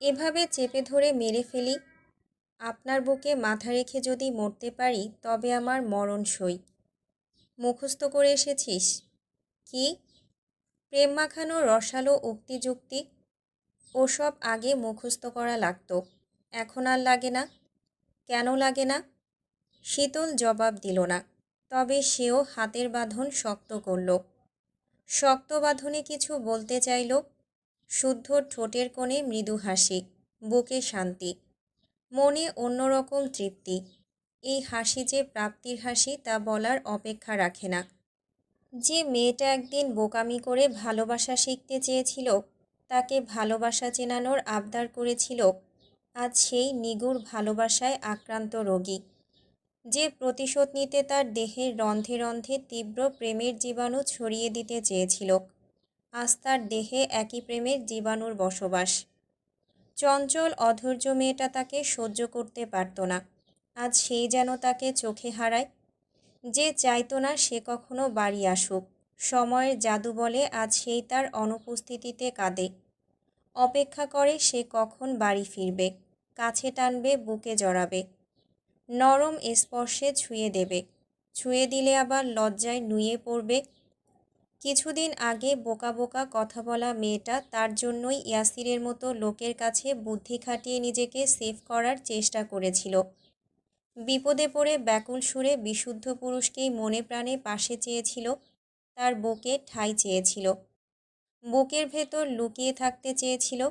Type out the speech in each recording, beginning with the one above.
এভাবে চেপে ধরে মেরে ফেলি। আপনার বুকে মাথা রেখে যদি মরতে পারি, তবে আমার মরণ সই। মুখস্থ করে এসেছিস? কি? প্রেম মাখানো রসালো উক্তি যুক্তি ওসব আগে মুখস্থ করা লাগতো। এখন আর লাগে না। কেন লাগে না? শীতল জবাব দিল না। তবে সেও হাতের বাঁধন শক্ত করল। শক্ত বাঁধনে কিছু বলতে চাইল। শুদ্ধ ঠোঁটের কোণে মৃদু হাসি, বুকে শান্তি, মনে অন্যরকম তৃপ্তি। এই হাসি যে প্রাপ্তির হাসি তা বলার অপেক্ষা রাখে না। যে মেয়েটা একদিন বোকামি করে ভালোবাসা শিখতে চেয়েছিল, তাকে ভালোবাসা চেনানোর আবদার করেছিল, আজ সেই নিগুড় ভালোবাসায় আক্রান্ত রোগী। যে প্রতিশোধ নিতে তার দেহের রন্ধে রন্ধে তীব্র প্রেমের জীবাণু ছড়িয়ে দিতে চেয়েছিল। আজ তার দেহে একই প্রেমের জীবাণুর বসবাস। চঞ্চল অধৈর্য মেয়েটা তাকে সহ্য করতে পারত না। আজ সেই যেন তাকে চোখে হারায়। যে চাইতো না সে কখনো বাড়ি আসুক। সময়ের জাদু বলে আজ সেই তার অনুপস্থিতিতে কাঁদে। অপেক্ষা করে সে কখন বাড়ি ফিরবে। কাছে টানবে, বুকে জড়াবে। নরম স্পর্শে ছুঁয়ে দেবে। ছুঁয়ে দিলে আবার লজ্জায় নুয়ে পড়বে। কিছুদিন আগে বোকা বোকা কথা বলা মেয়েটা তার জন্যই ইয়াসিরের মতো লোকের কাছে বুদ্ধি খাটিয়ে নিজেকে সেভ করার চেষ্টা করেছিল। বিপদে পড়ে ব্যাকুল সুরে বিশুদ্ধ পুরুষকেই মনে প্রাণে পাশে চেয়েছিল, তার বুকে ঠাই চেয়েছিল। বুকের ভেতর লুকিয়ে থাকতে চেয়েছিল,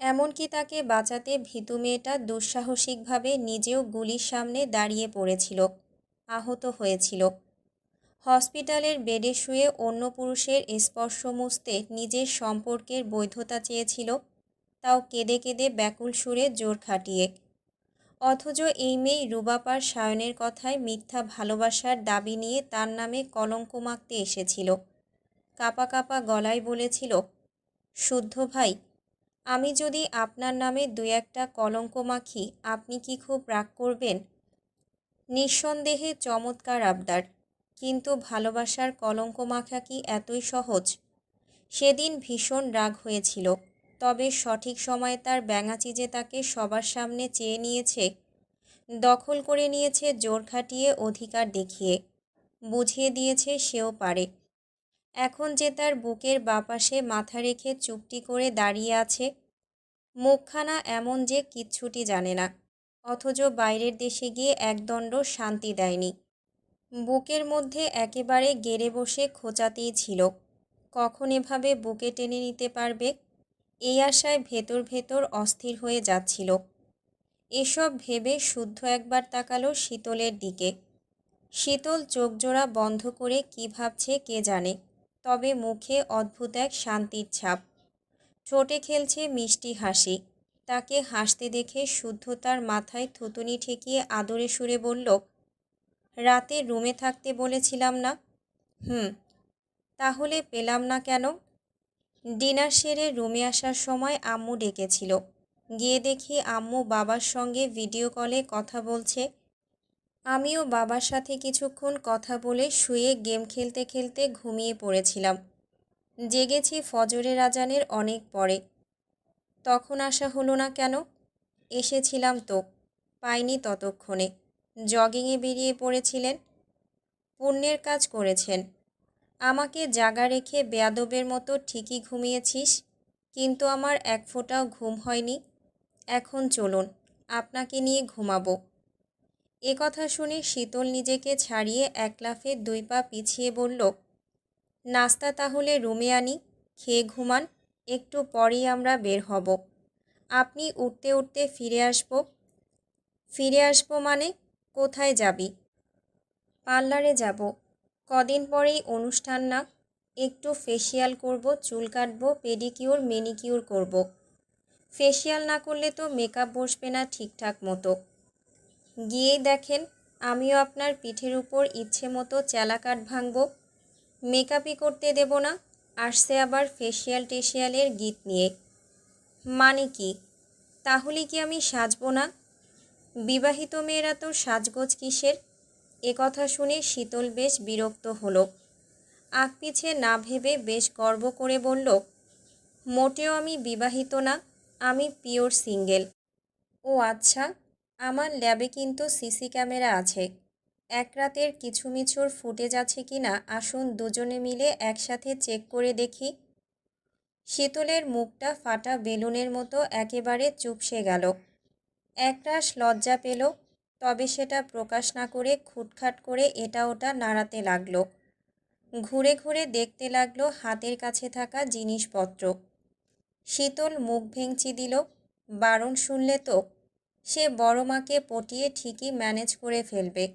এমনকি তাকে বাঁচাতে ভীতু মেয়েটা দুঃসাহসিকভাবে নিজেও গুলির সামনে দাঁড়িয়ে পড়েছিল, আহত হয়েছিল। হসপিটালের বেডে শুয়ে অন্য পুরুষের স্পর্শ মুছতে নিজের সম্পর্কের বৈধতা চেয়েছিল, তাও কেঁদে কেঁদে ব্যাকুল সুরে জোর খাটিয়ে। অথচ এই মেয়ে রুবাপার সায়নের কথায় মিথ্যা ভালোবাসার দাবি নিয়ে তার নামে কলঙ্ক মাখতে এসেছিল। কাপা কাপা গলায় বলেছিল, শুদ্ধ ভাই, আমি যদি আপনার নামে দু একটা কলঙ্ক মাখি, আপনি কি খুব রাগ করবেন? নিঃসন্দেহে চমৎকার আবদার। কিন্তু ভালোবাসার কলঙ্ক মাখা কি এতই সহজ? সেদিন ভীষণ রাগ হয়েছিল, তবে সঠিক সময়ে তার ব্যাঙাচি যে তাকে সবার সামনে চেয়ে নিয়েছে, দখল করে নিয়েছে জোর খাটিয়ে অধিকার দেখিয়ে, বুঝিয়ে দিয়েছে সেও পারে। এখন যে তার বুকের বাপাশে মাথা রেখে চুপটি করে দাঁড়িয়ে আছে, মুখখানা এমন যে কিচ্ছুটি জানে না, অথচ বাইরের দেশে গিয়ে একদণ্ড শান্তি দেয়নি। বুকের মধ্যে একেবারে গেড়ে বসে খোঁচাতেই ছিল। কখন এভাবে বুকে টেনে নিতে পারবে? এই আশায় ভেতর ভেতর অস্থির হয়ে যাচ্ছিল। এসব ভেবে শুদ্ধ একবার তাকালো শীতলের দিকে। শীতল চোখজোড়া বন্ধ করে কি ভাবছে কে জানে, তবে মুখে অদ্ভুত এক শান্তির ছাপ। ঠোঁটে খেলছে মিষ্টি হাসি। তাকে হাসতে দেখে শুদ্ধতার মাথায় থুতুনি ঠেকিয়ে আদরে সুরে বলল রাতে রুমে থাকতে বলেছিলাম না। হুম, তাহলে পেলাম না কেন? ডিনার সেরে রুমে আসার সময় আম্মু ডেকেছিল। গিয়ে দেখি আম্মু বাবার সঙ্গে ভিডিও কলে কথা বলছে। আমিও বাবার সাথে কিছুক্ষণ কথা বলে শুয়ে গেম খেলতে খেলতে ঘুমিয়ে পড়েছিলাম। জেগেছি ফজরের আজানের অনেক পরে। তখন আসা হলো না কেন? এসেছিলাম তো, পাইনি ততক্ষণে। জগিংয়ে বেরিয়ে পড়েছিলেন। পুণ্যের কাজ করেছেন। আমাকে জাগা রেখে বেয়াদবের মতো ঠিকই ঘুমিয়েছিস, কিন্তু আমার এক ফোঁটাও ঘুম হয়নি। এখন চলুন, আপনাকে নিয়ে ঘুমাবো। এ কথা শুনে শীতল নিজেকে ছাড়িয়ে এক লাফে দুই পা পিছিয়ে বলল, নাস্তা তাহলে রুমে আনি, খেয়ে ঘুমান, একটু পরেই আমরা বের হব। আপনি উঠতে উঠতে ফিরে আসব। ফিরে আসব মানে? কোথায় যাবি? পার্লারে যাব। কদিন পরেই অনুষ্ঠান না, একটু ফেসিয়াল করব, চুল কাটব পেডিকিউর মেনিকিউর করব। ফেসিয়াল না করলে তো মেকআপ বসবে না ঠিকঠাক মতো। গিয়েই দেখেন, আমিও আপনার পিঠের উপর ইচ্ছে মতো চেলা কাঠ ভাঙব। মেকআপই করতে দেব না, আসছে আবার ফেসিয়াল টেসিয়ালের গীত নিয়ে। মানে কি? তাহলে কি আমি সাজবো না? বিবাহিত মেয়েরা তো সাজগোজ কিসের? এ কথা শুনে শীতল বেশ বিরক্ত হলো। আগ পিছে না ভেবে বেশ গর্ব করে বলল, মোটেও আমি বিবাহিত না, আমি পিওর সিঙ্গেল। ও আচ্ছা আমার ল্যাবে কিন্তু সিসি ক্যামেরা আছে। এক রাতের কিছু মিছুর ফুটেজ আছে কি না, আসুন দুজনে মিলে একসাথে চেক করে দেখি। শীতলের মুখটা ফাটা বেলুনের মতো একেবারে চুপসে গেল। একরাশ লজ্জা পেল, তবে সেটা প্রকাশ না করে খুটখাট করে এটা ওটা নাড়াতে লাগল। ঘুরে ঘুরে দেখতে লাগল হাতের কাছে থাকা জিনিসপত্র। শীতল মুখ ভেঙচি দিল, বারণ শুনলে তো, সে বড় মাকে পটিয়ে ঠিকই ম্যানেজ করে ফেলবে।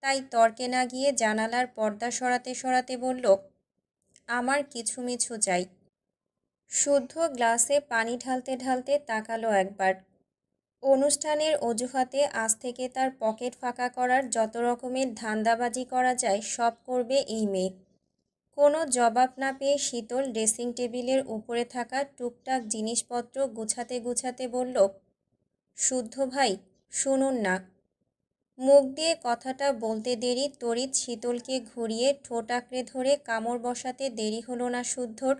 তাই তর্কে না গিয়ে জানালার পর্দা সরাতে সরাতে বলল, আমার কিছু মিছু চাই। শুদ্ধ গ্লাসে পানি ঢালতে ঢালতে তাকালো একবার। অনুষ্ঠানের অজুহাতে আজ থেকে তার পকেট ফাঁকা করার যত রকমের ধান্দাবাজি করা যায়, সব করবে এই মেয়ে। কোনো জবাব না পেয়ে শীতল ড্রেসিং টেবিলের উপরে থাকা টুকটাক জিনিসপত্র গুছাতে গুছাতে বলল, শুদ্ধ ভাই, শুনুন না। মুখ দিয়ে কথাটা বলতে দেরি, তড়িৎ শীতলকে ঘুরিয়ে ঠোঁট আঁকড়ে ধরে কামড় বসাতে দেরি হলো না শুদ্ধর।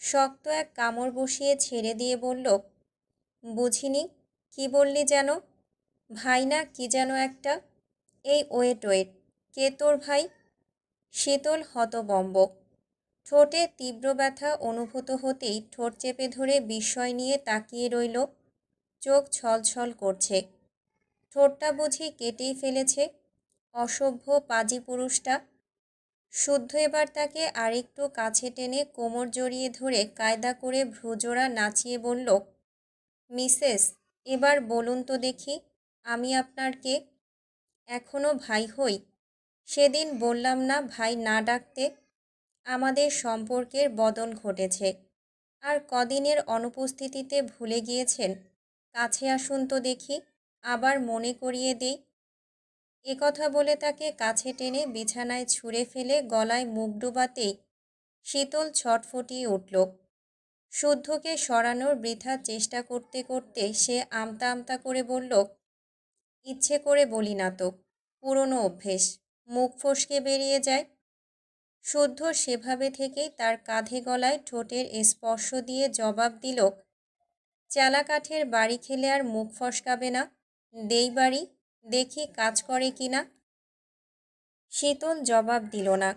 শক্ত এক কামড় বসিয়ে ছেড়ে দিয়ে বলল, বুঝিনি কি বললি যেন? ভাই না, কি যেন একটা? এই ওয়েট ওয়েট। কে তোর ভাই? শীতল হতবম্ব। ঠোঁটে তীব্র ব্যথা অনুভূত হতেই ঠোঁট চেপে ধরে বিস্ময় নিয়ে তাকিয়ে রইল। চোখ ছলছল করছে। ঠোঁটটা বুঝি কেটেই ফেলেছে। অসভ্য পাজি পুরুষটা। শুদ্ধ এবার তাকে আরেকটু কাছে টেনে কোমর জড়িয়ে ধরে কায়দা করে ভ্রুজোড়া নাচিয়ে বলল, মিসেস এবার বলুন তো দেখি, আমি আপনার কে? এখনও ভাই হই। সেদিন বললাম না ভাই না ডাকতে। আমাদের সম্পর্কের বদল ঘটেছে। আর কদিনের অনুপস্থিতিতে ভুলে গিয়েছেন? কাছে আসুন তো দেখি, আবার মনে করিয়ে দেই। একথা বলে তাকে কাছে টেনে বিছানায় ছুঁড়ে ফেলে গলায় মুখ ডুবাতেই শীতল ছটফটিয়ে উঠল। শুদ্ধকে সরানোর বৃথা চেষ্টা করতে করতে সে আমতা আমতা করে বলল, ইচ্ছে করে বলি না তো, পুরনো অভ্যেস, মুখ ফসকে বেরিয়ে যায়। শুদ্ধ সেভাবে থেকেই তার কাঁধে গলায় ঠোঁটের স্পর্শ দিয়ে জবাব দিল চালা কাঠের বাড়ি খেলে আর মুখ ফসকাবে না, দেই বাড়ি, দেখি কাজ করে কি না? শীতল জবাব দিল না,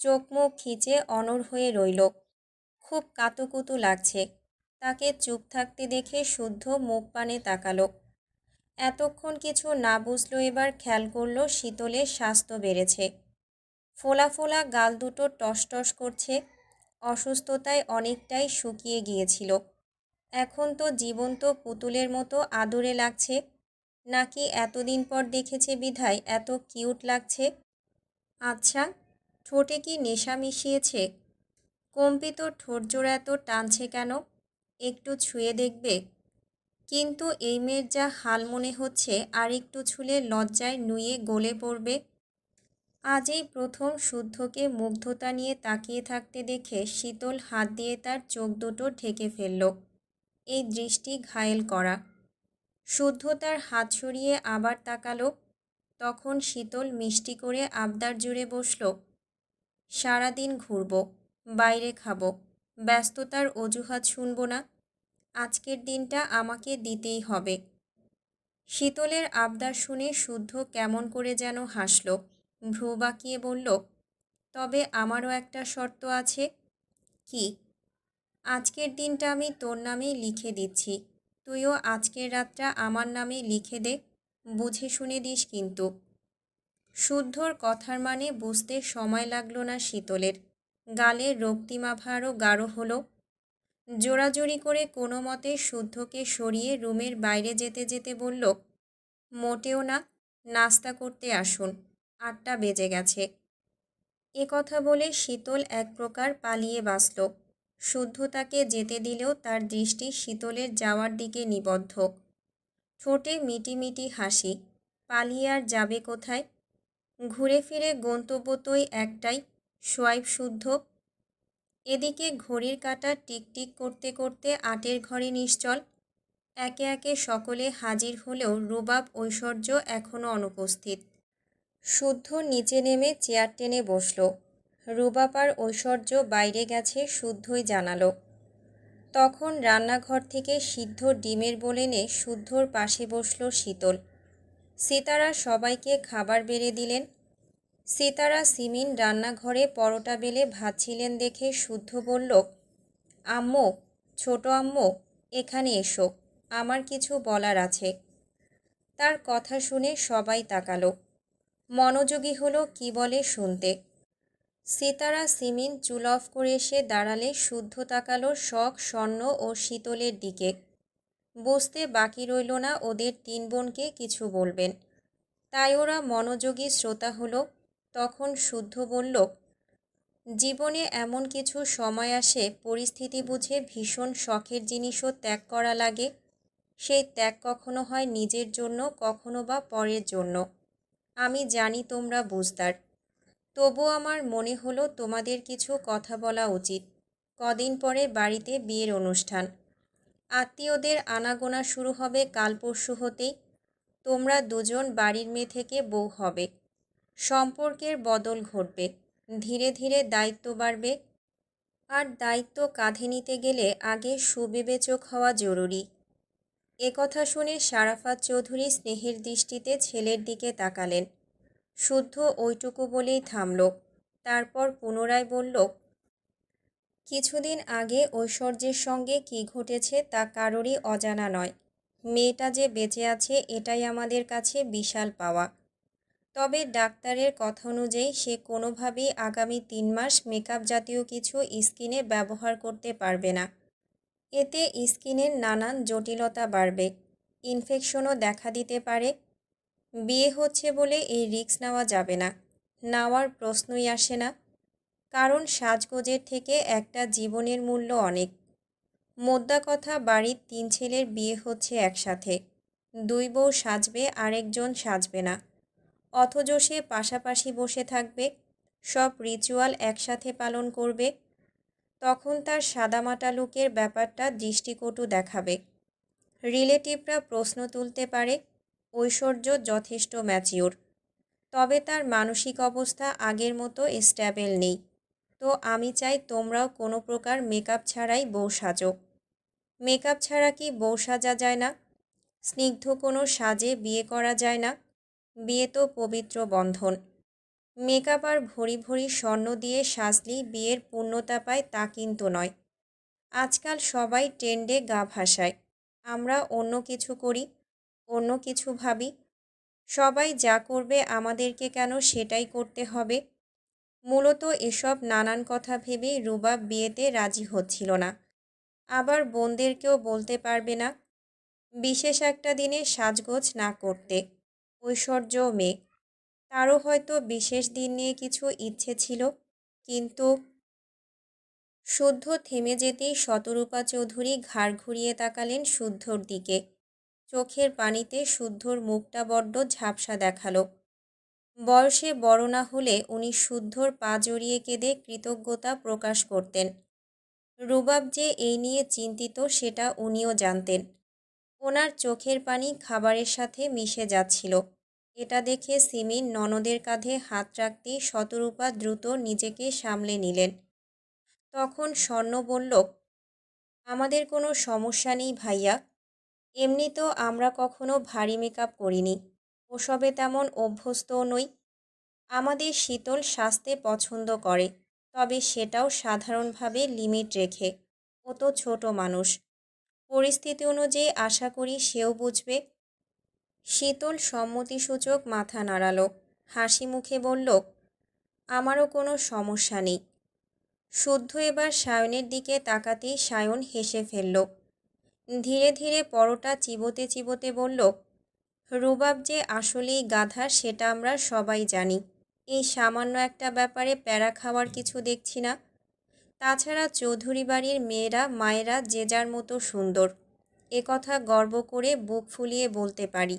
চোখ মুখ খিচে অনর হয়ে রইল। খুব কাতুকুতু লাগছে। তাকে চুপ থাকতে দেখে শুদ্ধ মুখ পানে তাকালো। এতক্ষণ কিছু না বুঝলো এবার খেয়াল করল শীতলের স্বাস্থ্য বেড়েছে। ফোলা ফোলা গাল দুটো টসটস করছে, অসুস্থতায় অনেকটাই শুকিয়ে গিয়েছিল। এখন তো জীবন্ত পুতুলের মতো আদুরে লাগছে। নাকি এতদিন পর দেখেছে বিধায় এত কিউট লাগছে? আচ্ছা ঠোঁটে কি নেশা মিশিয়েছে? কম্পিত ঠোঁটজোড়া এত টানছে কেন? একটু ছুঁয়ে দেখবে। কিন্তু এই মেয়ের যা হাল মনে হচ্ছে, আর একটু ছুলে লজ্জায় নুয়ে গলে পড়বে। আজই প্রথম শুদ্ধকে মুগ্ধতা নিয়ে তাকিয়ে থাকতে দেখে শীতল হাত দিয়ে তার চোখ দুটো ঢেকে ফেলল। এই দৃষ্টি ঘায়েল করা। শুদ্ধ তার হাত সরিয়ে আবার তাকালো। তখন শীতল মিষ্টি করে আবদার জুড়ে বসল। সারাদিন ঘুরব। বাইরে খাব। ব্যস্ততার অজুহাত শুনব না। আজকের দিনটা আমাকে দিতেই হবে। শীতলের আবদার শুনে শুদ্ধ কেমন করে যেন হাসল। ভ্রু বাঁকিয়ে বলল, তবে আমারও একটা শর্ত আছে। কি? আজকের দিনটা আমি তোর নামেই লিখে দিচ্ছি। তুইও আজকের রাতটা আমার নামে লিখে দে। বুঝে শুনে দিস কিন্তু। শুদ্ধর কথার মানে বুঝতে সময় লাগল না শীতলের। গালের রক্তিমাভা আরও গাঢ় হলো। জোড়াজোড়ি করে কোনো মতে শুদ্ধকে সরিয়ে রুমের বাইরে যেতে যেতে বলল, মোটেও না, নাস্তা করতে আসুন, আটটা বেজে গেছে। এ কথা বলে শীতল এক প্রকার পালিয়ে বাঁচল। শুদ্ধ তাকে যেতে দিলেও তার দৃষ্টি শীতলের যাওয়ার দিকে নিবদ্ধ। ঠোঁটে মিটি মিটি হাসি, পালিয়ে আর যাবে কোথায়? ঘুরে ফিরে গন্তব্য তোই একটাই সোয়াইপ শুদ্ধ। এদিকে ঘড়ির কাঁটা টিকটিক করতে করতে আটের ঘরে নিশ্চল। একে একে সকলে হাজির হলেও রুবাব ঐশ্বর্য এখনও অনুপস্থিত। শুদ্ধ নিচে নেমে চেয়ার টেনে বসল। রুবাব আর ঐশ্বর্য বাইরে গেছে শুদ্ধই জানালো। তখন রান্নাঘর থেকে সিদ্ধ ডিমের বলেনে শুদ্ধর পাশে বসল শীতল। সীতারা সবাইকে খাবার বেড়ে দিলেন। সিতারা সিমিন রান্নাঘরে পরোটা বেলে ভাজছিলেন দেখে শুদ্ধ বলল, আম্মু, ছোট আম্মু, এখানে এসো, আমার কিছু বলার আছে। তার কথা শুনে সবাই তাকালো। মনোযোগী হলো কি বলে শুনতে। সিতারা সিমিন চুল অফ করে এসে দাঁড়ালে শুদ্ধ তাকালো শখ, স্বর্ণ ও শীতলের দিকে। বসতে বাকি রইল না ওদের তিন বোনকে কিছু বলবেন। তাই ওরা মনোযোগী শ্রোতা হলো। তখন শুদ্ধ বলল, জীবনে এমন কিছু সময় আসে, পরিস্থিতি বুঝে ভীষণ শখের জিনিসও ত্যাগ করা লাগে। সেই ত্যাগ কখনো হয় নিজের জন্য, কখনো বা পরের জন্য। আমি জানি তোমরা বুঝদার। তবু আমার মনে হলো তোমাদের কিছু কথা বলা উচিত। কদিন পরে বাড়িতে বিয়ের অনুষ্ঠান। আত্মীয়দের আনাগোনা শুরু হবে কাল পরশু হতেই। তোমরা দুজন বাড়ির মেয়ে থেকে বউ হবে। সম্পর্কের বদল ঘটবে। ধীরে ধীরে দায়িত্ব বাড়বে। আর দায়িত্ব কাঁধে নিতে গেলে আগে সুবিবেচক হওয়া জরুরি। একথা শুনে সারাফাত চৌধুরী স্নেহের দৃষ্টিতে ছেলের দিকে তাকালেন। শুদ্ধ ওইটুকু বলেই থামল। তারপর পুনরায় বলল, কিছুদিন আগে ঐশ্বর্যের সঙ্গে কি ঘটেছে তা কারোরই অজানা নয়। মেয়েটা যে বেঁচে আছে এটাই আমাদের কাছে বিশাল পাওয়া। তবে ডাক্তারের কথা অনুযায়ী সে কোনোভাবেই আগামী তিন মাস মেকআপ জাতীয় কিছু স্কিনে ব্যবহার করতে পারবে না। এতে স্কিনের নানান জটিলতা বাড়বে, ইনফেকশনও দেখা দিতে পারে। বিয়ে হচ্ছে বলে এই রিস্ক নেওয়া যাবে না, নেওয়ার প্রশ্নই আসে না। কারণ সাজগোজের থেকে একটা জীবনের মূল্য অনেক। মোদ্দা কথা, বাড়ির তিন ছেলের বিয়ে হচ্ছে একসাথে। দুই বউ সাজবে, আরেকজন সাজবে না। অথচ সে পাশাপাশি বসে থাকবে, সব রিচুয়াল একসাথে পালন করবে, তখন তার সাদামাটা লোকের ব্যাপারটা দৃষ্টিকটু দেখাবে। রিলেটিভরা প্রশ্ন তুলতে পারে, ঐশ্বর্য যথেষ্ট ম্যাচিওর। তবে তার মানসিক অবস্থা আগের মতো স্ট্যাবেল নেই। তো আমি চাই তোমরাও কোনো প্রকার মেকআপ ছাড়াই বউ সাজো। মেকআপ ছাড়া কি বউ সাজা যায় না? স্নিগ্ধ কোনো সাজে বিয়ে করা যায় না? বিয়ে তো পবিত্র বন্ধন। মেকআপ আর ভরি ভরি স্বর্ণ দিয়ে সাজলি বিয়ের পূর্ণতা পায় তা কিন্তু নয়। আজকাল সবাই ট্রেন্ডে গা ভাসায়। আমরা অন্য কিছু করি, অন্য কিছু ভাবি। সবাই যা করবে আমাদেরকে কেন সেটাই করতে হবে? মূলত এসব নানান কথা ভেবে রুবাব বিয়েতে রাজি হচ্ছিল না। আবার বোনদেরকেও বলতে পারবে না, বিশেষ একটা দিনে সাজগোজ না করতে। ঐশ্বর্য মেঘ। তারও হয়তো বিশেষ দিন নিয়ে কিছু ইচ্ছে ছিল, কিন্তু শুদ্ধ থেমে যেতেই শতরূপা চৌধুরী ঘাড় ঘুরিয়ে তাকালেন শুদ্ধর দিকে। চোখের পানিতে শুদ্ধর মুখটা বড্ড ঝাপসা দেখাল। বয়সে বড় না হলে উনি শুদ্ধর পা জড়িয়ে কেঁদে কৃতজ্ঞতা প্রকাশ করতেন। রুবাব যে এই নিয়ে চিন্তিত, সেটা উনিও জানতেন। ওনার চোখের পানি খাবারের সাথে মিশে যাচ্ছিল। এটা দেখে সিমিন ননদের কাঁধে হাত রাখতেই শতরূপা দ্রুত নিজেকে সামলে নিলেন। তখন স্বর্ণ বলল, আমাদের কোনো সমস্যা নেই ভাইয়া। এমনি তো আমরা কখনো ভারী মেকআপ করিনি। ওসবে তেমন অভ্যস্তও নই। আমাদের শীতল স্বাস্থ্যে পছন্দ করে, তবে সেটাও সাধারণভাবে লিমিট রেখে। ও তো ছোট মানুষ। পরিস্থিতি অনুযায়ী আশা করি সেও বুঝবে। শীতল সম্মতিসূচক মাথা নাড়ালো। হাসি মুখে বলল, আমারও কোনো সমস্যা নেই। শুদ্ধ এবার সায়নের দিকে তাকাতেই সায়ন হেসে ফেলল। ধীরে ধীরে পরোটা চিবোতে চিবোতে বলল, রুবাব যে আসলেই গাধা, সেটা আমরা সবাই জানি। এই সামান্য একটা ব্যাপারে প্যারা খাওয়ার কিছু দেখছি না। তাছাড়া চৌধুরী বাড়ির মেয়েরা, মায়েরা যে যার মতো সুন্দর। এ কথা গর্ব করে বুক ফুলিয়ে বলতে পারি।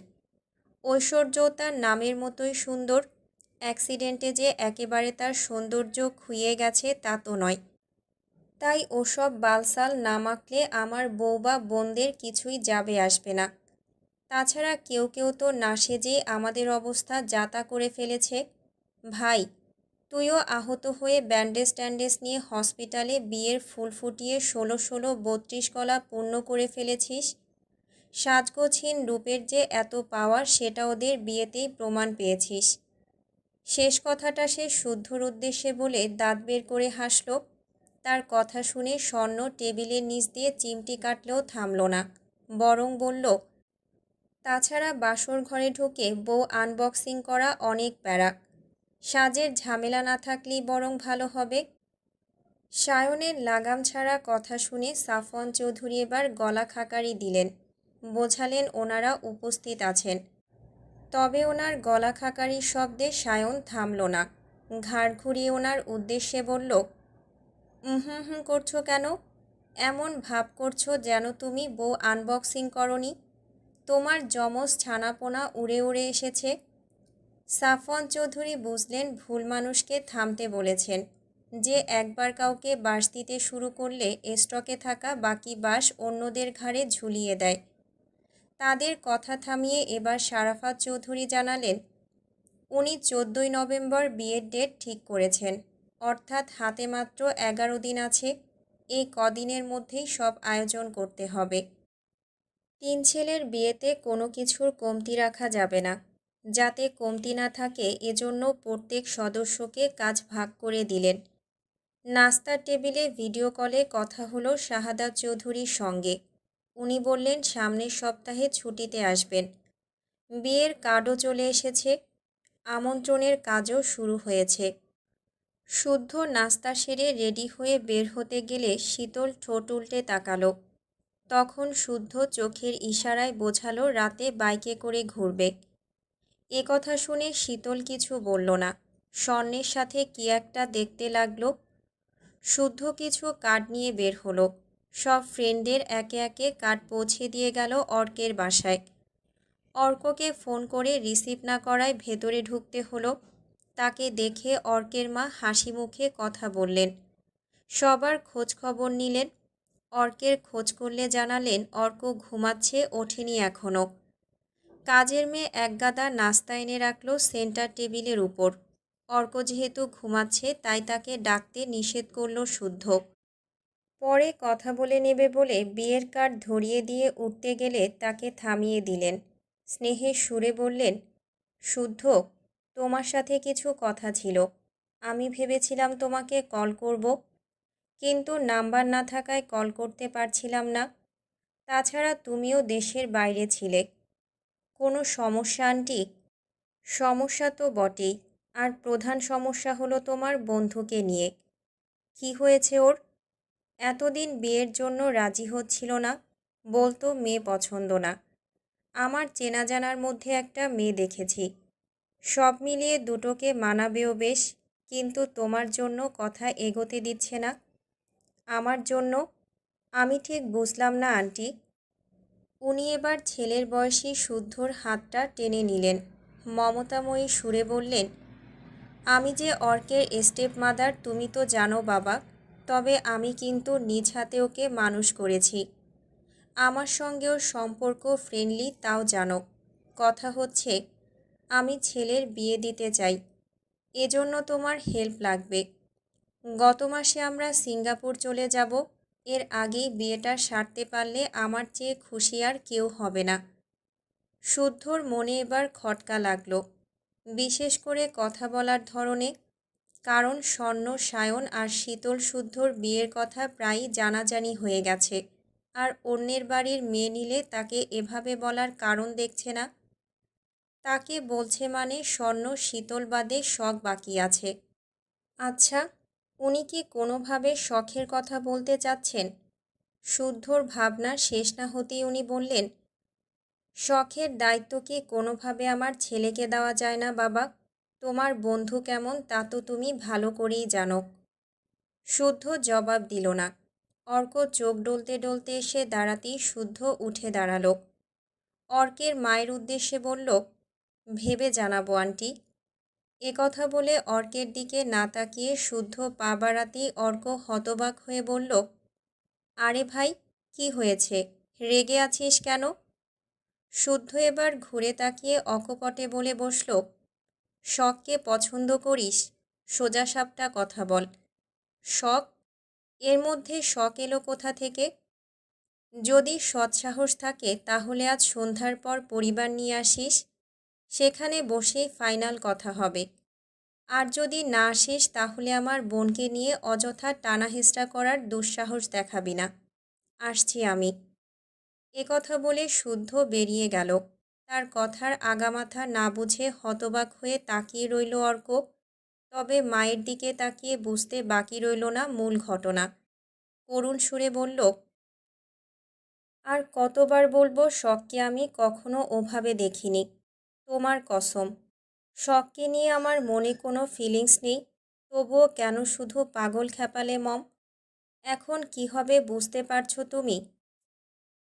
ঐশ্বর্য তার নামের মতোই সুন্দর। অ্যাক্সিডেন্টে যে একেবারে তার সৌন্দর্য খুইয়ে গেছে তা তো নয়। তাই ওসব বালসাল না মাখলে আমার বউ বা বোনদের কিছুই যাবে আসবে না। তাছাড়া কেউ কেউ তো না সেজে আমাদের অবস্থা যাতা করে ফেলেছে। ভাই তুইও আহত হয়ে ব্যান্ডেজ ট্যান্ডেজ নিয়ে হসপিটালে বিয়ের ফুল ফুটিয়ে ষোলো ষোলো বত্রিশ কলা পূর্ণ করে ফেলেছিস? সাজগোছহীন রূপের যে এত পাওয়ার সেটা ওদের বিয়েতেই প্রমাণ পেয়েছিস। শেষ কথাটা সে শুদ্ধর উদ্দেশ্যে বলে দাঁত বের করে হাসল। তার কথা শুনে স্বর্ণ টেবিলের নিচ দিয়ে চিমটি কাটলেও থামল না। বরং বলল, তাছাড়া বাসর ঘরে ঢুকে বউ আনবক্সিং করা অনেক প্যারা। সাজের ঝামেলা না থাকলেই বরং ভালো হবে। সায়নের লাগাম ছাড়া কথা শুনে সাফন চৌধুরী এবার গলা খাকারি দিলেন। বোঝালেন ওনারা উপস্থিত আছেন। তবে ওনার গলা খাকারির শব্দে সায়ন থামল না। ঘাড় ঘুরিয়ে ওনার উদ্দেশ্যে বলল হুম হুম করছ কেন? এমন ভাব করছ যেন তুমি বউ আনবক্সিং করনি। তোমার যমজ ছানাপোনা উড়ে উড়ে এসেছে। সাফওয়ান চৌধুরী বুঝলেন ভুল মানুষকে থামতে বলেছেন। যে একবার কাউকে বাস দিতে শুরু করলে স্টকে থাকা বাকি বাস অন্যদের ঘাড়ে ঝুলিয়ে দেয়। তাদের কথা থামিয়ে এবার সারাফাত চৌধুরী জানালেন, উনি চোদ্দোই নভেম্বর বিয়ের ডেট ঠিক করেছেন, অর্থাৎ হাতে মাত্র এগারো দিন আছে, এই কদিনের মধ্যেই সব আয়োজন করতে হবে। তিন ছেলের বিয়েতে কোনো কিছুর কমতি রাখা যাবে না। যাতে কমতি না থাকে, এজন্য প্রত্যেক সদস্যকে কাজ ভাগ করে দিলেন। নাস্তার টেবিলে ভিডিও কলে কথা হলো শাহাদাত চৌধুরীর সঙ্গে। উনি বললেন, সামনের সপ্তাহে ছুটিতে আসবেন। বিয়ের কার্ডও চলে এসেছে। আমন্ত্রণের কাজও শুরু হয়েছে। শুদ্ধ নাস্তা সেরে রেডি হয়ে বের হতে গেলে শীতল ঠোঁট উল্টে তাকালো। তখন শুদ্ধ চোখের ইশারায় বোঝালো, রাতে বাইকে করে ঘুরবে। এ কথা শুনে শীতল কিছু বলল না। স্বর্ণের সাথে কি একটা দেখতে লাগল। শুদ্ধ কিছু কার্ড নিয়ে বের হলো। সব ফ্রেন্ডদের একে একে কার্ড পৌঁছে দিয়ে গেল অর্কের বাসায়। অর্ককে ফোন করে রিসিভ না করায় ভেতরে ঢুকতে হলো। তাকে দেখে অর্কের মা হাসি মুখে কথা বললেন। সবার খোঁজ খবর নিলেন। অর্কের খোঁজ করলে জানালেন অর্ক ঘুমাচ্ছে, ওঠেনি এখনও কাজের মেয়ে একগাদা নাস্তা এনে রাখল সেন্টার টেবিলের উপর। অর্ক যেহেতু ঘুমাচ্ছে, তাই তাকে ডাকতে নিষেধ করল শুদ্ধ। পরে কথা বলে নেবে বলে বিয়ের কার্ড ধরিয়ে দিয়ে উঠতে গেলে তাকে থামিয়ে দিলেন। স্নেহে সুরে বললেন, শুদ্ধ, তোমার সাথে কিছু কথা ছিল। আমি ভেবেছিলাম তোমাকে কল করব, কিন্তু নাম্বার না থাকায় কল করতে পারছিলাম না। তাছাড়া তুমিও দেশের বাইরে ছিলে। কোনো সমস্যা, আন্টি? সমস্যা তো বটেই। আর প্রধান সমস্যা হলো তোমার বন্ধুকে নিয়ে। কি হয়েছে ওর? এতদিন বিয়ের জন্য রাজি হচ্ছিল না, বলতো মেয়ে পছন্দ না। আমার চেনা জানার মধ্যে একটা মেয়ে দেখেছি। সব মিলিয়ে দুটোকে মানাবেও বেশ, কিন্তু তোমার জন্য কথা এগোতে দিচ্ছে না। আমার জন্য? আমি ঠিক বুঝলাম না, আন্টি। উনি এবার ছেলের বয়সী শুদ্ধর হাতটা টেনে নিলেন। মমতাময়ী সুরে বললেন, আমি যে অর্কের স্টেপ মাদার, তুমি তো জানো বাবা, তবে আমি কিন্তু নিজ হাতে ওকে মানুষ করেছি। আমার সঙ্গেও সম্পর্ক ফ্রেন্ডলি তাও জানো। কথা হচ্ছে, আমি ছেলের বিয়ে দিতে চাই। এজন্য তোমার হেল্প লাগবে। গত মাসে আমরা সিঙ্গাপুর চলে যাব এর আগেই বিয়েটা সারতে পারলে আমার চেয়ে খুশি আর কেউ হবে না। শুদ্ধর মনে এবার খটকা লাগল। বিশেষ করে কথা বলার ধরনে, কারণ স্বর্ণ, সায়ন আর শীতল শুদ্ধর বিয়ের কথা প্রায়ই জানাজানি হয়ে গেছে। আর অন্যের বাড়ির মেয়ে নিলে তাকে এভাবে বলার কারণ দেখছে না। তাকে বলছে মানে স্বর্ণ, শীতল বাদে শখ বাকি আছে। আচ্ছা উনি কি কোনোভাবে শখের কথা বলতে চাচ্ছেন? শুদ্ধর ভাবনা শেষ না হতেই উনি বললেন, শখের দায়িত্ব কি কোনোভাবে আমার ছেলেকে দেওয়া যায় না বাবা? তোমার বন্ধু কেমন তা তো তুমি ভালো করেই জানো। শুদ্ধ জবাব দিল না। অর্ক চোখ ডলতে ডলতে এসে দাঁড়াতেই শুদ্ধ উঠে দাঁড়াল। অর্কের মায়ের উদ্দেশ্যে বলল, ভেবে জানাব, আন্টি। এ কথা বলে অর্কের দিকে না তাকিয়ে শুদ্ধ পা বাড়াতেই অর্ক হতবাক হয়ে বলল, আরে ভাই, কি হয়েছে? রেগে আছিস কেন? শুদ্ধ এবার ঘুরে তাকিয়ে অকপটে বলে বসল, শখকে পছন্দ করিস সোজাসাপটা কথা বল। শখ? এর মধ্যে শখ এলো কোথা থেকে? যদি সৎসাহস থাকে, তাহলে আজ সন্ধ্যার পর পরিবার নিয়ে আসিস। সেখানে বসেই ফাইনাল কথা হবে। আর যদি না আসিস তাহলে আমার বোনকে নিয়ে অযথা টানাহেচড়া করার দুঃসাহস দেখাবি না। আসছি আমি। এ কথা বলে শুদ্ধ বেরিয়ে গেল। তার কথার আগামাথা না বুঝে হতবাক হয়ে তাকিয়ে রইল অর্ক। তবে মায়ের দিকে তাকিয়ে বুঝতে বাকি রইল না মূল ঘটনা। করুণ সুরে বলল, আর কতবার বলব শখকে আমি কখনো ওভাবে দেখিনি। তোমার কসম। শখকে নিয়ে আমার মনে কোনো ফিলিংস নেই, তবুও কেন শুধু পাগল খেপালে মম? এখন কি হবে বুঝতে পারছ তুমি?